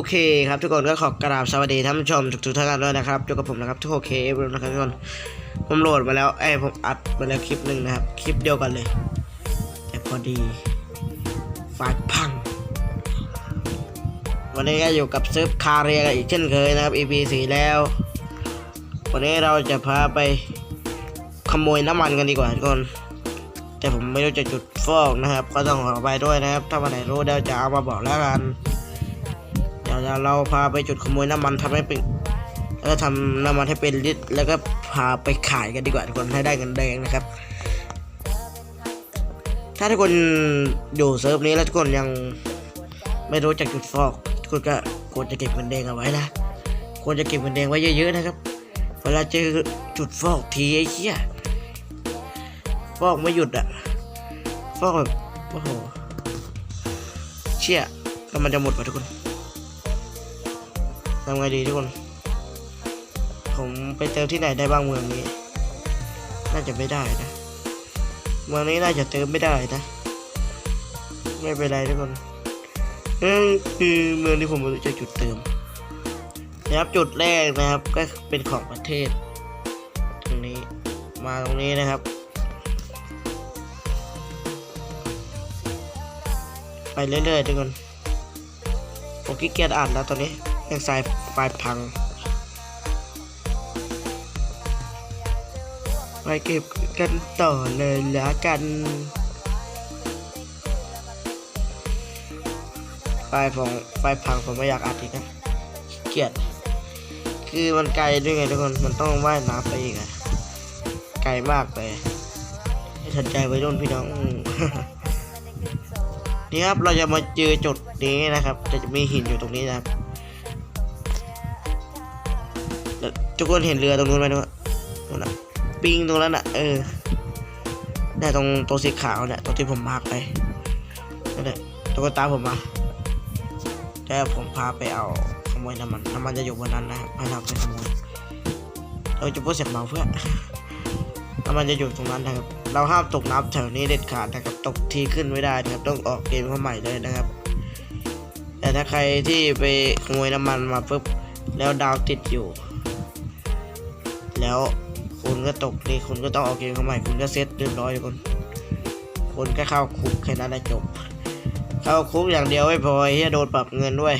โอเคครับทุกคนก็ขอกราบสวัสดีท่านผู้ชมทุกท่านด้วยนะครับอยู่กับผมนะครับทุกโอเคเอฟนะครับทุกคนผมโหลดมาแล้วไอ้ผมอัดมาแล้วคลิปหนึ่งนะครับคลิปเดียวกันเลย แต่พอดีไฟล์พัง วันนี้ก็อยู่กับเซิร์ฟคาเรียกันอีกเช่นเคยนะครับ EP 4แล้ว วันนี้เราจะพาไปขโมยน้ำมันกันดีกว่าทุกคนแต่ผมไม่รู้จะจุดฟอกนะครับ ก็ต้องขอไปด้วยนะครับ ถ้าวันไหนรู้เดี๋ยวจะเอามาบอกแล้วกัน เดี๋ยวเราพาไปจุดขโมยน้ำมันทำให้เป็นแล้วก็ทำน้ำมันให้เป็นลิตรแล้วก็พาไปขายกันดีกว่าทุกคนให้ได้เงินแดงนะครับ ถ้าทุกคนอยู่เซิร์ฟนี้แล้วทุกคนยังไม่รู้จักจุดฟอกทุกคนก็ควรจะเก็บเงินแดงเอาไว้นะควรจะเก็บเงินแดงไว้เยอะๆนะครับ เวลาเจอจุดฟอกทีไอ้เหี้ยฟอกไม่หยุดอะฟอกแบบโอ้โหเชี่ยแล้วมันจะหมดป่ะทุกคน ทำไงดีทุกคน ผมไปเติมที่ไหนได้บ้างเมืองนี้ น่าจะไม่ได้นะ เมืองนี้น่าจะเติมไม่ได้นะ ไม่เป็นไรทุกคนเออคือเมืองที่ผมรู้จะจุดเติมนะครับจุดแรกนะครับก็เป็นของประเทศ ตรงนี้มาตรงนี้นะครับ ไปเรื่อยๆทุกคนผมขี้เกียจอ่านแล้วตอนนี้ ยังสายไฟพัง ไปเก็บกันต่อเลยละกันไฟของไฟพังผมไม่อยากอัดอีกนะเกียจคือมันไกลด้วยไงทุกคน มันต้องว่ายน้ำไปอีกอะไกลมากเลยให้ทันใจไว้รุ่นพี่น้อง นี่ครับเราจะมาเจอจุดนี้นะครับ จะมีหินอยู่ตรงนี้นะครับ ทุกคนเห็นเรือตรงนู้นไหมทุกคนนู่นน่ะปิงตรงนั้นน่ะ เออเนี่ยตรงตัวสีขาวเนี่ยตรงที่ผมมากไปนั่นแหละทุกคนตามผมมาแต่ผมพาไปเอาขโมยน้ำมันน้ำมันจะอยู่บนนั้นนะครับให้เราไปขโมยเราจะพูดเสียงเบาเพื่อน้ำมันจะอยู่ตรงนั้นนะครับ เราห้ามตกน้ำแถวนี้เด็ดขาดนะครับ ตกทีขึ้นไม่ได้นะครับ ต้องออกเกมเข้าใหม่เลยนะครับ แต่ถ้าใครที่ไปขโมยน้ำมันมาปุ๊บแล้วดาวติดอยู่ แล้วคุณก็ตกนี่คุณก็ต้องออกเกมเข้าใหม่คุณก็เซตเรียบร้อยทุกคนคุณก็เข้าคุกแค่นั้นแหละจบ เข้าคุกอย่างเดียวไม่พอที่จะโดนปรับเงินด้วย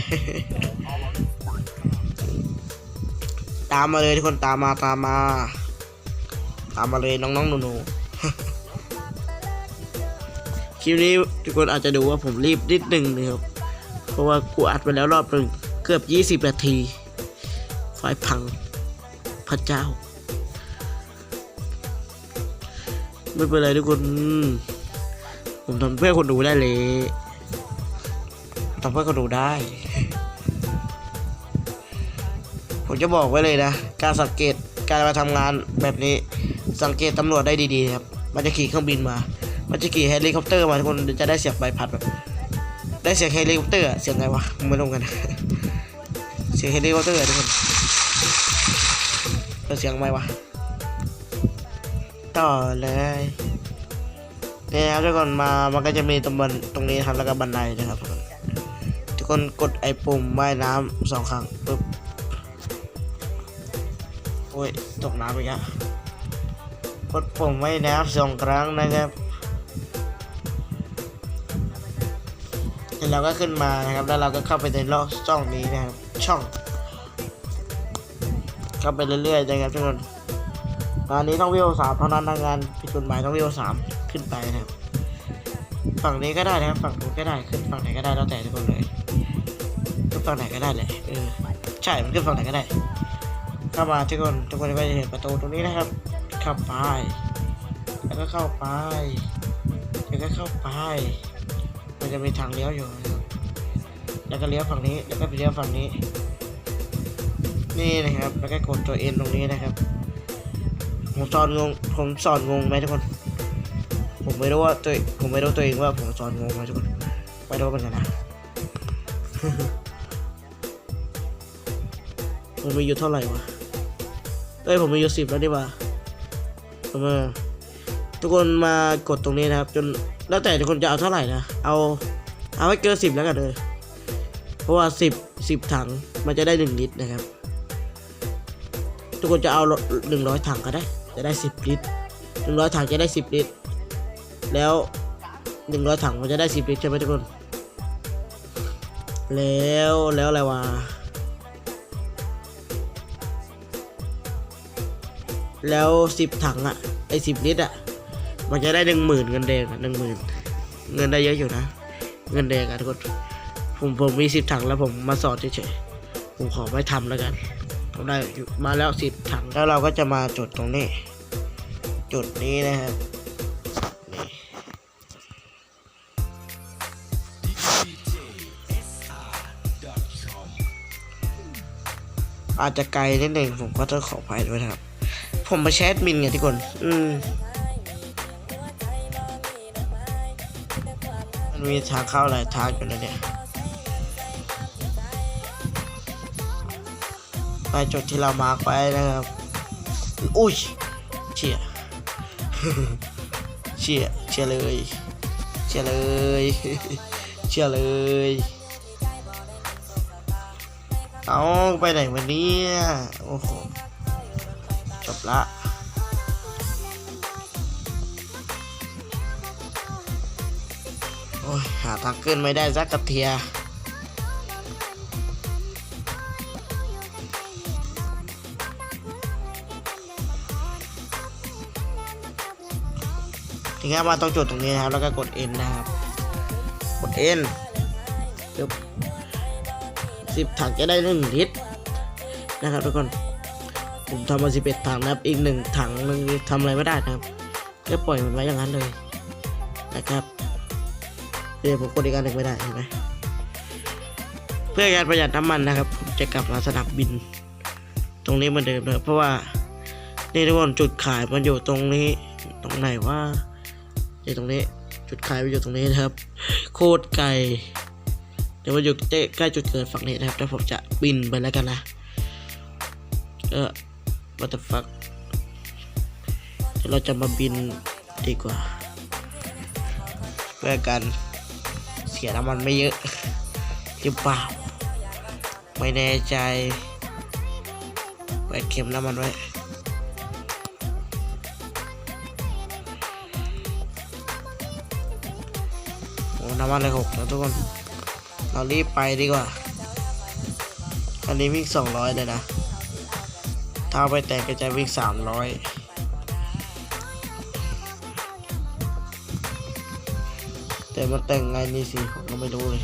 ตามมาเลยทุกคนตามมาตามมา ตามมาเลยน้องๆหนูๆคลิปนี้ทุกคนอาจจะดูว่าผมรีบนิดหนึ่งนะครับเพราะว่ากูอัดไปแล้วรอบหนึ่งเกือบ 20 นาทีไฟพังพระเจ้า ไม่เป็นไรทุกคน ผมทำเพื่อคนดูได้เลยทำเพื่อคนดูได้ ผมจะบอกไว้เลยนะ การสังเกตการมาทำงานแบบนี้ สังเกตตำรวจได้ดีๆครับ มันจะขี่เครื่องบินมา มันจะขี่เฮลิคอปเตอร์มาทุกคนจะได้เสียงใบพัดแบบ ได้เสียงเฮลิคอปเตอร์เสียงไงวะไม่รู้กันเสียงเฮลิคอปเตอร์ทุกคนเสียงไหมวะ ต่อเลยเนี่ยนะครับทุกคนมา มันก็จะมีตรงบนตรงนี้ครับแล้วก็บันไดนะครับ ทุกคนกดไอ้ปุ่มว่ายน้ำสองครั้งปึ๊บโอ้ยตกน้ำอีกแล้วกดปุ่มไว้น้ำสองครั้งนะครับแล้วเราก็ขึ้นมานะครับ แล้วเราก็เข้าไปในรอบช่องนี้นะครับ ช่อง เข้าไปเรื่อยๆนะครับทุกคน ตอนนี้ต้องวิวสามเท่านั้นทางงานผิดกฎหมายต้องวิวสามขึ้นไปนะครับ ฝั่งนี้ก็ได้นะครับ ฝั่งนู้นก็ได้ขึ้นฝั่งไหนก็ได้แล้วแต่ทุกคนเลยขึ้นฝั่งไหนก็ได้เลยเออใช่มันขึ้นฝั่งไหนก็ได้เข้ามาทุกคนทุกคนก็จะเห็นประตูตรงนี้นะครับเข้าไปแล้วก็เข้าไปแล้วก็เข้าไป มันจะมีทางเลี้ยวอยู่นะครับแล้วก็เลี้ยวฝั่งนี้แล้วก็ไปเลี้ยวฝั่งนี้ นี่นะครับ แล้วก็กดตัวเอ็นตรงนี้นะครับ ผมสอนงง ผมสอนงงไหมทุกคน ผมไม่รู้ว่าตัวผมไม่รู้ตัวเองว่าผมสอนงงไหมทุกคนไม่รู้เหมือนกันนะผมมีอยู่เท่าไหร่วะเอ้ยผมมีอยู่สิบแล้วดีว่าผมาทุกคนมากดตรงนี้นะครับ จนแล้วแต่ทุกคนจะเอาเท่าไหร่นะ เอา เอาให้เกินสิบแล้วกันเลย เพราะว่าสิบสิบถังมันจะได้หนึ่งลิตรนะครับ ทุกคนจะเอาหนึ่งร้อยถังก็ได้ จะได้สิบลิตรหนึ่งร้อยถังจะได้สิบลิตร แล้วหนึ่งร้อยถังมันจะได้สิบลิตรใช่ไหมทุกคน แล้วแล้วอะไรวะ แล้วสิบถังอะไอสิบลิตรอะมันจะได้หนึ่งหมื่นเงินแดงอะหนึ่งหมื่นเงินได้เยอะอยู่นะ เงินแดงอะทุกคน ผมผมมีสิบถังแล้วผมมาสอนเฉยๆผมขอไม่ทำแล้วกัน ได้มาแล้วสิบถังแล้วเราก็จะมาจุดตรงนี้ จุดนี้นะครับนี่อาจจะไกลนิดหนึ่งผมก็ต้องขออภัยด้วยนะครับ ผมมาแชทมินไงทุกคน อืมมันมีทางเข้าหลายทางอยู่นะเนี่ย ไปจุดที่เรามาร์กไว้นะครับ อุ้ยเชี่ยเชี่ยเชี่ยเลย เชี่ยเลย เชี่ยเลย เอาไปไหนวันนี้โอ้โห จบละโอ้ยหาทางขึ้นไม่ได้สักกระเทีย ถึงแม้มาต้องจุดตรงนี้นะครับ แล้วก็กด N นะครับ กด N ปึ๊บสิบถังจะได้หนึ่งลิตรนะครับทุกคน ผมทำมาสิบเอ็ดถังนะครับ อีกหนึ่งถังหนึงทำอะไรไม่ได้นะครับก็ปล่อยมันไว้อย่างนั้นเลยนะครับเดี๋ยวผมกดอีกอันหนึ่งไม่ได้เห็นไหมเพื่อการประหยัดน้ำมันนะครับผมจะกลับมาสนามบิน ตรงนี้เหมือนเดิมนะครับเพราะว่านี่ทุกคนจุดขายมันอยู่ตรงนี้ ตรงไหนว่า อยู่ตรงนี้จุดขายมันอยู่ตรงนี้นะครับ โคตรไกลเดี๋ยวมันอยู่ใกล้จุดเกิดฝั่งนี้นะครับแล้วผมจะบินไปแล้วกันนะเออ what the fuck เราจะมาบินดีกว่าเพื่อกันเสียน้ำมันไม่เยอะหรือเปล่า ไม่แน่ใจแปดเข็มน้ำมันไว้ โอ้น้ำมันเลยหกแล้วทุกคน เรารีบไปดีกว่า อันนี้วิ่งสองร้อยเลยนะ ถ้าเอาไปแต่งก็จะวิ่งสามร้อยแต่มันแต่งไงนี่สิผมก็ไม่รู้เลย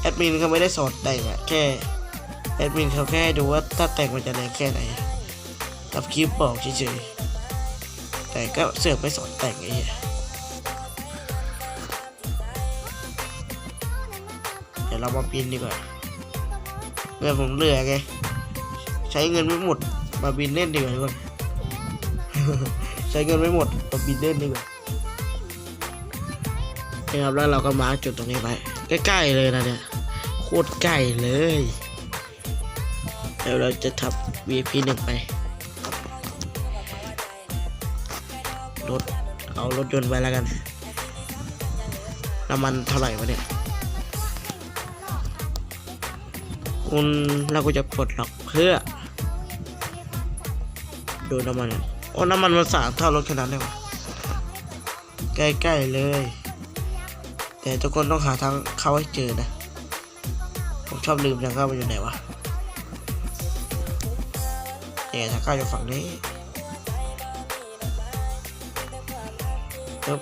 แอดมินเขาไม่ได้สอนแต่งอะแค่ แอดมินเขาแค่ดูว่าถ้าแต่งมันจะแรงแค่ไหนกับคลิปบอกเฉยๆแต่ก็เสือกไม่สอนแต่งไอ้เหี้ย เรามาบินดีกว่าเงินผมเหลือไงใช้เงินไม่หมดมาบินเล่นดีกว่าทุกคนใช้เงินไม่หมดมาบินเล่นดีกว่านี่ครับแล้วเราก็มาจุดตรงนี้ไปใกล้ๆเลยนะเนี่ยโคตรใกล้เลยเดี๋ยวเราจะทับ VIP หนึ่งไปรถเอารถยนต์ไปแล้วกันน้ำมันเท่าไหร่วะเนี่ย คุณเราก็จะปลดล็อกเพื่อ ดูน้ำมันโอ้น้ำมันมันสามเท่ารถขนาดได้ปะใกล้ๆเลย แต่ทุกคนต้องหาทางเข้าให้เจอนะ ผมชอบลืมทางเข้ามันอยู่ไหนวะเนี่ยทางเข้าอยู่ฝั่งนี้ปึ๊บ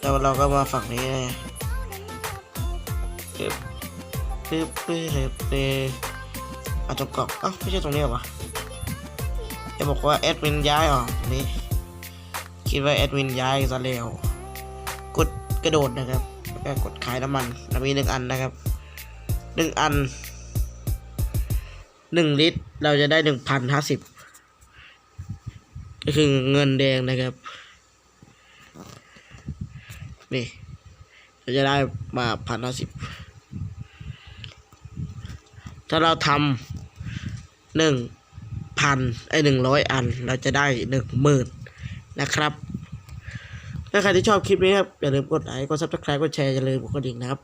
แล้วเราก็มาฝั่งนี้เลยปึ๊บ ปึ๊บปึ๊บปึ๊บปึ๊บอะตรงกองเอ้าไม่ใช่ตรงนี้หรอจะบอกว่าแอดมินย้ายออกตรงนี้ คิดว่าแอดมินย้ายซะแล้วกดกระโดดนะครับแล้วก็กดขายน้ำมันเรามีหนึ่งอันนะครับหนึ่งอันหนึ่งลิตรเราจะได้หนึ่งพันห้าสิบก็คือเงินแดงนะครับนี่เราจะได้มาพันห้าสิบ ถ้าเราทำหนึ่งพันไอหนึ่งร้อยอัน เราจะได้หนึ่งหมื่นนะครับ ถ้าใครที่ชอบคลิปนี้ครับ อย่าลืมกดไลค์กดซับสไครต์กดแชร์ อย่าลืมกดกระดิ่งนะครับ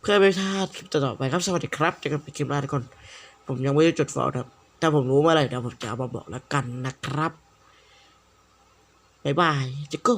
เพื่อไม่พลาดคลิปต่อไปครับ สวัสดีครับเจอกันในคลิปหน้าทุกคน ผมยังไม่ได้จดฟอลครับถ้าผมรู้เมื่อไหร่เดี๋ยวผมจะเอามาบอกแล้วกันนะครับ บ๊ายบายจิโก้